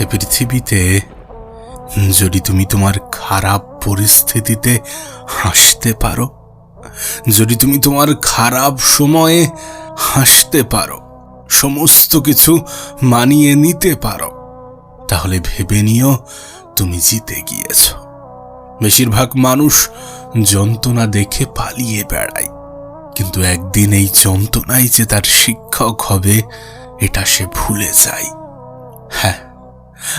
এ পৃথিবীতে, যদি তুমি তোমার খারাপ পরিস্থিতিতে হাসতে পারো, যদি তুমি তোমার খারাপ সময়ে হাসতে পারো, সমস্ত কিছু মানিয়ে নিতে পারো, তাহলে ভেবে নিও তুমি জিতে গিয়েছ। বেশিরভাগ মানুষ যন্ত্রণা দেখে পালিয়ে বেড়ায়। কিন্তু একদিন এই যন্ত্রণাই যে তার শিক্ষক হবে, এটা সে ভুলে যায়। হ্যাঁ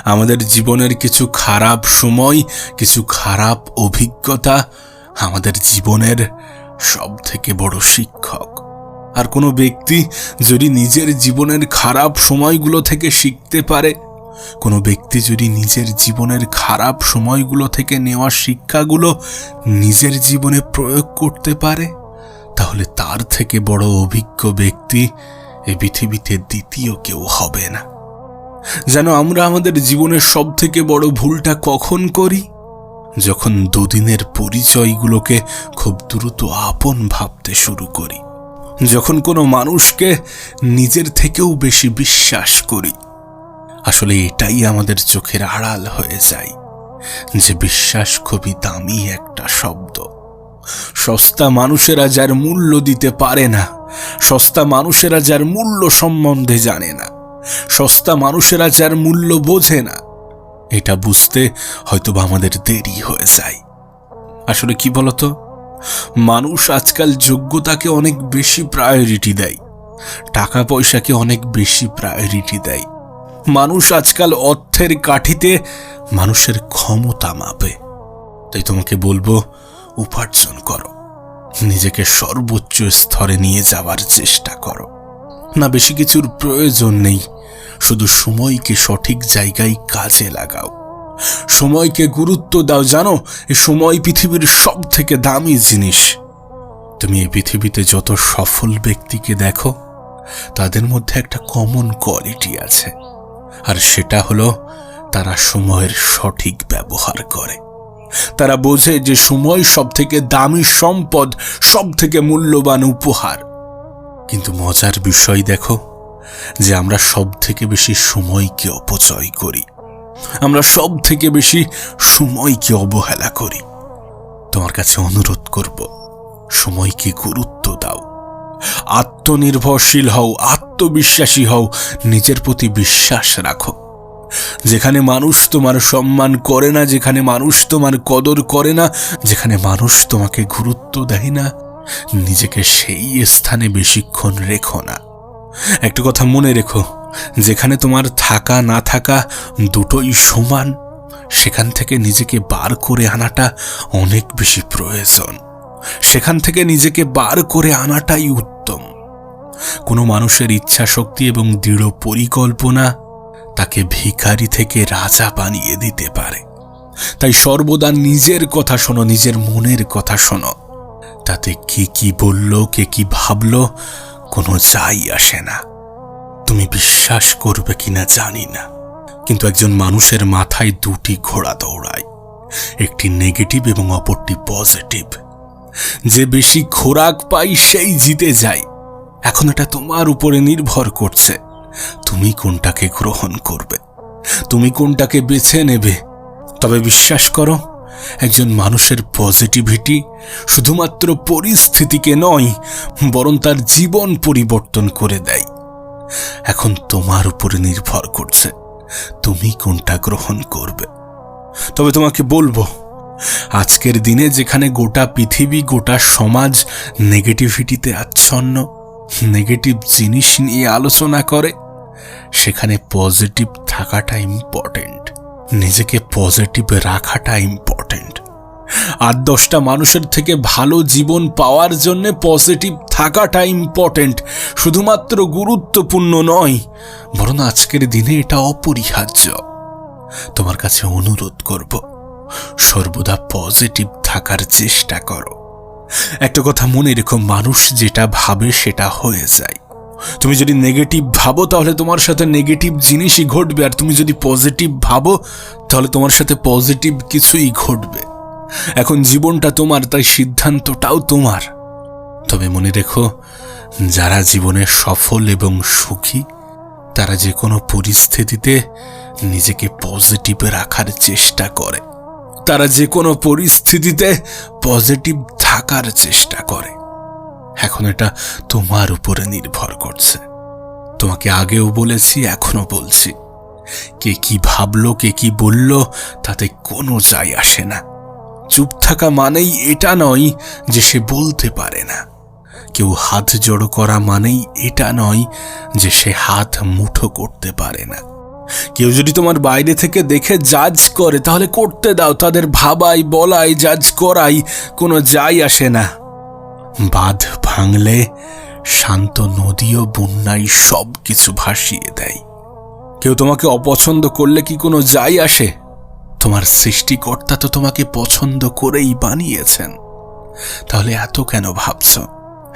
আমাদের জীবনের কিছু খারাপ সময়, কিছু খারাপ অভিজ্ঞতা আমাদের জীবনের সব থেকে বড় শিক্ষক। আর কোনো ব্যক্তি যদি নিজের জীবনের খারাপ সময়গুলো থেকে শিখতে পারে, কোনো ব্যক্তি যদি নিজের জীবনের খারাপ সময়গুলো থেকে নেওয়া শিক্ষাগুলো নিজের জীবনে প্রয়োগ করতে পারে তাহলে তার থেকে বড় অভিজ্ঞ ব্যক্তি এ পৃথিবীতে দ্বিতীয় কেউ হবে না। যেন আমরা আমাদের জীবনের সব থেকে বড় ভুলটা কখন করি? যখন দুদিনের পরিচয়গুলোকে খুব দ্রুত আপন ভাবতে শুরু করি। যখন কোনো মানুষকে নিজের থেকেও বেশি বিশ্বাস করি। আসলে এটাই আমাদের চোখের আড়াল হয়ে যায়। যে বিশ্বাস খুবই দামি একটা শব্দ। সস্তা মানুষেরা যার মূল্য দিতে পারে না, সস্তা মানুষেরা যার মূল্য সম্বন্ধে জানে না, সস্তা মানুষেরা যার মূল্য বোঝে না। এটা বুঝতে হয়তোবা আমাদের দেরি হয়ে যায়। আসলে কি বলতো? মানুষ আজকাল যোগ্যতাকে অনেক বেশি প্রায়োরিটি দেয় টাকা পয়সাকে অনেক বেশি প্রায়োরিটি দেয়। মানুষ আজকাল অর্থের কাঠিতে মানুষের ক্ষমতা মাপে। তাই তোমাকে বলব উপার্জন করো। নিজেকে সর্বোচ্চ স্তরে নিয়ে যাওয়ার চেষ্টা করো। না বেশি কিছুর প্রয়োজন নেই। শুধু সময়কে সঠিক জায়গায় কাজে লাগাও। সময়কে গুরুত্ব দাও, জানো? এই সময় পৃথিবীর সব থেকে দামি জিনিস। তুমি এই পৃথিবীতে যত সফল ব্যক্তিকে দেখো, তাদের মধ্যে একটা কমন কোয়ালিটি আছে। আর সেটা হলো, তারা সময়ের সঠিক ব্যবহার করে। তারা বোঝে যে সময় সব থেকে দামি সম্পদ সব থেকে মূল্যবান উপহার। কিন্তু মজার বিষয় দেখো, যে আমরা সব থেকে বেশি সময়কে অপচয় করি। আমরা সব থেকে বেশি সময়কে অবহেলা করি। তোমার কাছে অনুরোধ করব, সময়কে গুরুত্ব দাও। আত্মনির্ভরশীল হও, আত্মবিশ্বাসী হও, নিজের প্রতি বিশ্বাস রাখো। যেখানে মানুষ তোমার সম্মান করে না, যেখানে মানুষ তোমার কদর করে না, যেখানে মানুষ তোমাকে গুরুত্ব দেয় না, নিজেকে সেই স্থানে বেশিক্ষণ রেখো না। একটা কথা মনে রেখো, যেখানে তোমার থাকা না থাকা দুটোই সমান, সেখান থেকে নিজেকে বার করে আনাটা অনেক বেশি প্রয়োজন। সেখান থেকে নিজেকে বার করে আনাটাই উত্তম। কোনো মানুষের ইচ্ছা শক্তি এবং দৃঢ় পরিকল্পনা তাকে ভিখারি থেকে রাজা বানিয়ে দিতে পারে। তাই সর্বদা নিজের কথা শোনো, নিজের মনের কথা শোনো। তাতে কে কি বলল, কে কি ভাবল, কোনো যাই আসে না। তুমি বিশ্বাস করবে কিনা জানি না। কিন্তু একজন মানুষের মাথায় দুটি ঘোড়া দৌড়ায়। একটি নেগেটিভ এবং অপরটি পজিটিভ। যে বেশি খোরাক পাই সেই জিতে যায়। এখন এটা তোমার উপরে নির্ভর করছে। তুমি কোনটাকে গ্রহণ করবে? তুমি কোনটাকে বেছে নেবে? তবে বিশ্বাস করো, একজন মানুষের পজিটিভিটি শুধুমাত্র পরিস্থিতিকে নয়, বরং তার জীবন পরিবর্তন করে দেয়। এখন তোমার উপরে নির্ভর করছে, তুমি কোনটা গ্রহণ করবে। তবে তোমাকে বলব, আজকের দিনে যেখানে গোটা পৃথিবী, গোটা সমাজ নেগেটিভিটিতে আচ্ছন্ন নেগেটিভ জিনিস নিয়ে আলোচনা করে সেখানে পজিটিভ থাকাটা ইম্পর্টেন্ট নিজেকে পজিটিভ রাখাটা ইম্পর্টেন্ট আর দশটা মানুষের থেকে ভালো জীবন পাওয়ার জন্য পজিটিভ থাকাটা ইম্পর্টেন্ট শুধুমাত্র গুরুত্বপূর্ণ নয়, বরং আজকের দিনে এটা অপরিহার্য। তোমার কাছে অনুরোধ করব, সর্বদা পজিটিভ থাকার চেষ্টা করো। একটা কথা মনে রেখো, মানুষ যেটা ভাবে সেটা হয়ে যায়। তুমি যদি নেগেটিভ ভাবো, তাহলে তোমার সাথে নেগেটিভ জিনিসই ঘটবে। আর তুমি যদি পজিটিভ ভাবো, তাহলে তোমার সাথে পজিটিভ কিছুই ঘটবে। এখন জীবনটা তোমার, তাই সিদ্ধান্তটাও তোমার। তবে মনে রেখো, যারা জীবনে সফল এবং সুখী, তারা যে কোনো পরিস্থিতিতে নিজেকে পজিটিভ রাখার চেষ্টা করে। তারা যে কোনো পরিস্থিতিতে পজিটিভ থাকার চেষ্টা করে। এখন এটা তোমার উপরে নির্ভর করছে। তোমাকে আগেও বলেছি এখনও বলছি। কে কি ভাবলো, কে কি বলল, তাতে কোনো যায় আসে না। চুপ থাকা মানেই এটা নয় যে সে বলতে পারে না। কেউ হাত জড়ো করা মানেই এটা নয় যে সে হাত মুঠো করতে পারে না। কেউ যদি তোমার বাইরে থেকে দেখে জাজ করে, তাহলে করতে দাও। তাদের ভাবাই, বলাই, জাজ করাই কোনো যাই আসে না। বাঁধ ভাঙলে শান্ত নদীও বন্যায় সব কিছু ভাসিয়ে দেয়। কেউ তোমাকে অপছন্দ করলে কি কোনো যাই আসে? তোমার সৃষ্টিকর্তা তো তোমাকে পছন্দ করেই বানিয়েছেন। তাহলে এত কেন ভাবছ?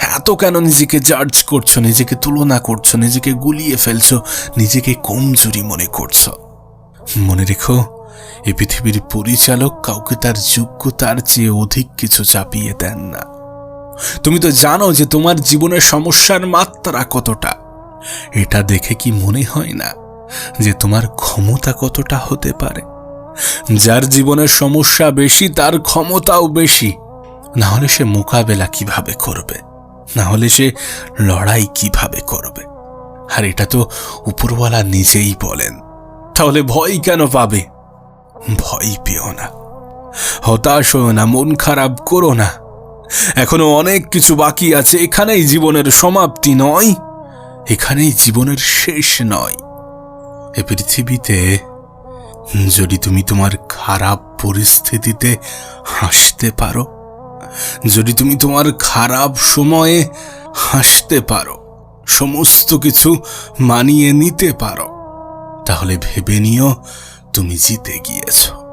এত কেন নিজেকে জাজ করছ, নিজেকে তুলনা করছ, নিজেকে গুলিয়ে ফেলছো, নিজেকে কমজোরি মনে করছ? মনে রেখো, এ পৃথিবীর পরিচালক কাউকে তার যোগ্যতার চেয়ে অধিক কিছু চাপিয়ে দেন না। তুমি তো জানো যে তোমার জীবনের সমস্যার মাত্রা কতটা। এটা দেখে কি মনে হয় না যে তোমার ক্ষমতা কতটা হতে পারে? যার জীবনের সমস্যা বেশি, তার ক্ষমতাও বেশি। না হলে সে মোকাবেলা কীভাবে করবে? না হলে সে লড়াই কীভাবে করবে? আর এটা তো উপরওয়ালা নিজেই বলেন। তাহলে ভয় কেন পাবে? ভয় পেও না। হতাশ হও না, মন খারাপ করো না। এখনও অনেক কিছু বাকি আছে, এখানেই জীবনের সমাপ্তি নয়, এখানেই জীবনের শেষ নয়। এ পৃথিবীতে, যদি তুমি তোমার খারাপ পরিস্থিতিতে হাসতে পারো, যদি তুমি তোমার খারাপ সময়ে হাসতে পারো, সমস্ত কিছু মানিয়ে নিতে পারো, তাহলে ভেবে নিও তুমি জিতে গিয়েছো।